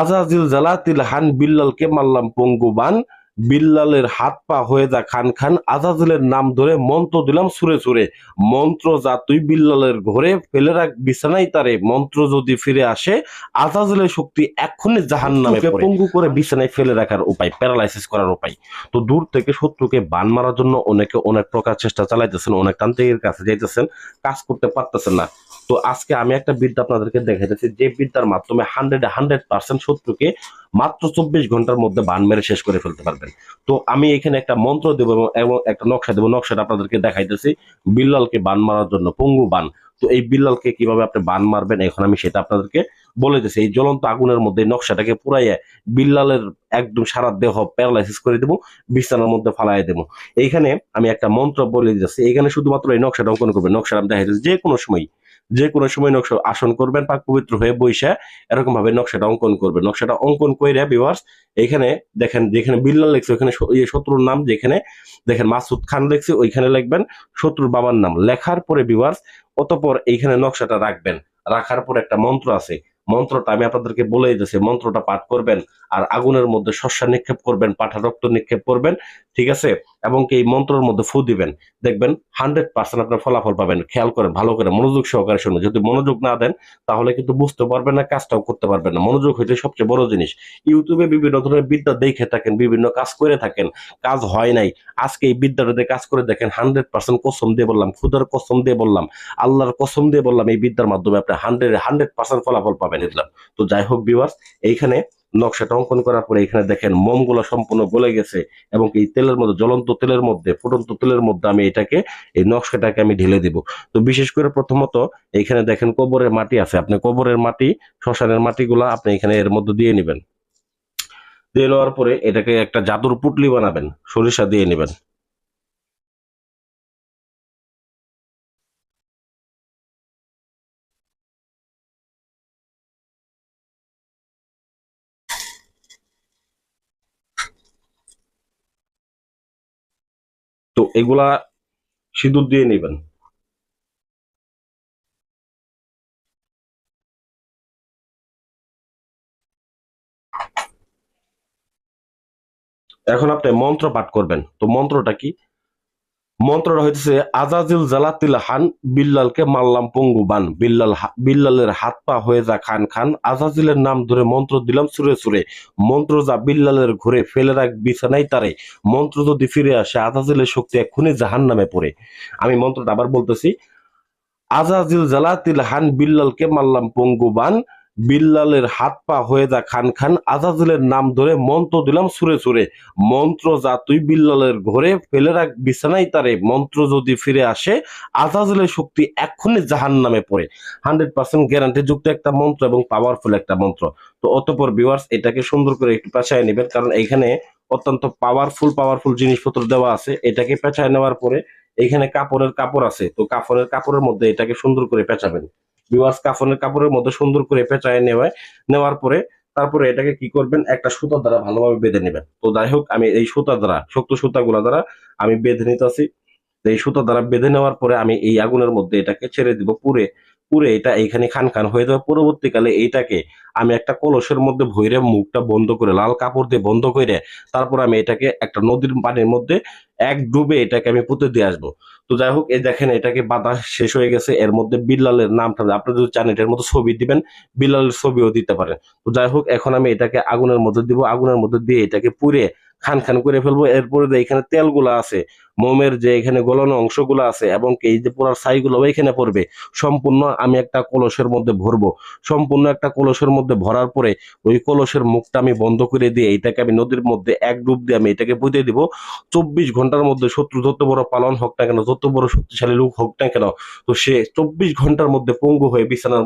আজাজিল জালাতিল হান বিল্লালকে মারলাম পঙ্গুবান? বিল্লালের হাত পা হয়ে যা খান খান আজাজিলের নাম ধরে মন্ত্র দিলাম সুরে সুরে। মন্ত্র যা তুই বিল্লালের ঘরে ফেলে রাখ বিছানাই তারে। মন্ত্র যদি ফিরে আসে আজাজিলের শক্তি এক্ষুনি জাহান নামে পঙ্গু করে বিছানায় ফেলে রাখার উপায় প্যারালাইসিস করার উপায়। তো দূর থেকে শত্রুকে বান মারার জন্য অনেকে অনেক প্রকার চেষ্টা চালাইতেছেন অনেক তান্ত্রিকের কাছে যাইতেছেন কাজ করতে পারতেছেন না। তো আজকে আমি একটা বিদ্যা আপনাদেরকে দেখাইতেছি, যে বিদ্যার মাধ্যমে হান্ড্রেড হান্ড্রেড পার্সেন্ট শত্রুকে মাত্র চব্বিশ ঘণ্টার মধ্যে বান মেরে শেষ করে ফেলতে পারবেন। তো আমি এখানে একটা মন্ত্র দেবো এবং- একটা নকশা দেবো, নকশাটা আপনাদেরকে দেখাইতেছি। বিল্লালকে বান মারার জন্য, পঙ্গু বান। তো এই বিল্লালকে কীভাবে আপনি বান মারবেন, এখন আমি সেটা আপনাদেরকে বলে দিচ্ছি এই জ্বলন্ত আগুনের মধ্যে নকশাটাকে পুরাইয়া বিল্লালের একদম সারা দেহ প্যারালাইসিস করে দেবো, বিছানার মধ্যে ফালাই দেবো। এইখানে আমি একটা মন্ত্র বলে দিচ্ছি এখানে শুধুমাত্র এই নকশাটা অঙ্কন করবেন। নকশাটা আমি দেখাইতেছি যে কোনো সময় যে কোনো সময় নকশা আসন করবেন, পাক পবিত্র হয়ে বৈশা এরকম ভাবে নকশাটা অঙ্কন করবেন। নকশাটা অঙ্কন করে ভিউয়ার্স এখানে দেখেন, যেখানে বিল্লাল লেখছে, ওখানে ইয়ে শত্রুর নাম যেখানে, দেখেন মাসুদ খান লেখছে, ওইখানে লিখবেন, শত্রুর বাবার নাম। লেখার পরে ভিউয়ার্স অতপর এইখানে নকশাটা রাখবেন। রাখার পরে একটা মন্ত্র আছে। মন্ত্রটা আমি আপনাদেরকে বলে দিতেছি মন্ত্রটা পাঠ করবেন, আর আগুনের মধ্যে শস্য নিক্ষেপ করবেন, পাঠা রক্ত নিক্ষেপ করবেন ঠিক আছে? এবং এই মন্ত্রের মধ্যে ফু দিবেন। দেখবেন হান্ড্রেড পার্সেন্ট আপনার ফলাফল পাবেন। খেয়াল করেন, ভালো করে মনোযোগ সহকারে শুনুন। যদি মনোযোগ না দেন, তাহলে কিন্তু বুঝতে পারবেন না, কাজটাও করতে পারবেন না। মনোযোগ হইতে সবচেয়ে বড় জিনিস। ইউটিউবে বিভিন্ন ধরনের বিদ্যা দেখে থাকেন, বিভিন্ন কাজ করে থাকেন। কাজ হয় নাই। আজকে এই বিদ্যাটা দিয়ে কাজ করে দেখেন হান্ড্রেড পার্সেন্ট কসম দিয়ে বললাম খুদার কসম দিয়ে বললাম, আল্লাহর কসম দিয়ে বললাম, এই বিদ্যার মাধ্যমে আপনি হান্ড্রেড হান্ড্রেড পার্সেন্ট ফলাফল পাবেন তো যাই হোক বিভার্স এইখানে নকশাটা অঙ্কন করার পরে এখানে দেখেন মোমগুলো সম্পূর্ণ গলে গেছে এবং এই তেলের মধ্যে, জ্বলন্ত তেলের মধ্যে, ফুটন্ত তেলের মধ্যে আমি এটাকে, এই নকশাটাকে আমি ঢেলে দিব। তো বিশেষ করে প্রথমত এখানে দেখেন কবরের মাটি আছে। আপনি কোবরের মাটি, শ্মশানের মাটিগুলা আপনি এখানে এর মধ্যে দিয়ে নেবেন। দিয়ে নেওয়ার পরে এটাকে একটা জাদুর পুটলি বানাবেন। সরিষা দিয়ে নেবেন। তো এগুলা সিঁদুর দিয়ে নেবেন। এখন আপনি মন্ত্র পাঠ করবেন। তো মন্ত্রটা কি? মন্ত্রটা হইতেছে, আজাজিল জালাতিল হান, বিল্লালকে মারলাম পঙ্গু বান। বিল্লাল বিল্লালের হাত পা হয়ে যা খান খান, আজাজিলের নাম ধরে মন্ত্র দিলাম সুরে সুরে। মন্ত্র যা বিল্লালের ঘুরে ফেলে রাখ বিছানাই তারে। মন্ত্র যদি ফিরে আসে, আজাজিলের শক্তি এক্ষুনি জাহান নামে পড়ে। আমি মন্ত্রটা আবার বলতেছি, আজাজিল জালাতিল হান, বিল্লালকে মারলাম পঙ্গু বান। বিল্লালের হাত পা হয়ে যা খান খান, আজাজিলের নাম ধরে মন্ত্র দিলাম সুরে সুরে। মন্ত্র যা তুই বিল্লালের ঘরে ফেলে রাখ বিছানাই তারে। মন্ত্র যদি ফিরে আসে, আজাজিলের শক্তি এক্ষুনি জাহান নামে পড়ে। হান্ড্রেড পার্সেন্ট গ্যারান্টি যুক্ত একটা মন্ত্র এবং পাওয়ারফুল একটা মন্ত্র। তো অতপর ভিউয়ার্স এটাকে সুন্দর করে একটু পেঁচায় নেবেন, কারণ এইখানে অত্যন্ত পাওয়ারফুল পাওয়ারফুল জিনিসপত্র দেওয়া আছে। এটাকে পেঁচায় নেওয়ার পরে এখানে কাপড়ের কাপড় আছে। তো কাপড়ের কাপড়ের মধ্যে এটাকে সুন্দর করে পেঁচাবেন। ভিউয়ার্স কাফনের কাপড়ের মধ্যে সুন্দর করে পেঁচায় নেওয়ায়, নেওয়ার পরে তারপরে এটাকে কি করবেন? একটা সুতা দ্বারা ভালোভাবে বেঁধে নেবেন। তো যাই হোক, আমি এই সুতা দ্বারা, শক্ত সুতাগুলা দ্বারা আমি বেঁধে নিতেছি। এই সুতা দ্বারা বেঁধে নেওয়ার পরে আমি এই আগুনের মধ্যে এটাকে ছেড়ে দিব পুরে পুরে এটা এইখানে খান খান হয়ে যাবে। পরবর্তীকালে এইটাকে আমি একটা কলসের মধ্যে ভৈরে মুখটা বন্ধ করে, লাল কাপড় দিয়ে বন্ধ করে তারপর আমি এটাকে একটা নদীর পানির মধ্যে এক ডুবে এটাকে আমি পুঁতে দিয়ে আসব। তো যাই হোক, এই দেখেন এটাকে বাতাস শেষ হয়ে গেছে। এর মধ্যে বিল্লালের নামটা আপনি যদি চান এটার মধ্যে ছবি দিবেন, বিল্লালের ছবিও দিতে পারেন। তো যাই হোক, এখন আমি এটাকে আগুনের মধ্যে দিব। আগুনের মধ্যে দিয়ে এটাকে পুড়ে খান খান করে ফেলব। এরপরে যে এখানে তেলগুলো আছে, মোমের যে এখানে গলানো অংশগুলো আছে এবং এই যে পোড়ার ছাইগুলো এখানে পড়বে, সম্পূর্ণ আমি একটা কলসের মধ্যে ভরবো। সম্পূর্ণ একটা কলসের মধ্যে ভরার পরে ওই কলসের মুখটা আমি বন্ধ করে দিয়ে এটাকে আমি নদীর মধ্যে এক ডুব দিয়ে আমি এটাকে পুঁতে দিব। চব্বিশ ঘণ্টার মধ্যে শত্রু যত বড় পালন হোক না কেন, যত বড় শক্তিশালী লোক হোক না কেন, তো সে চব্বিশ ঘণ্টার মধ্যে পঙ্গু হয়ে বিছানার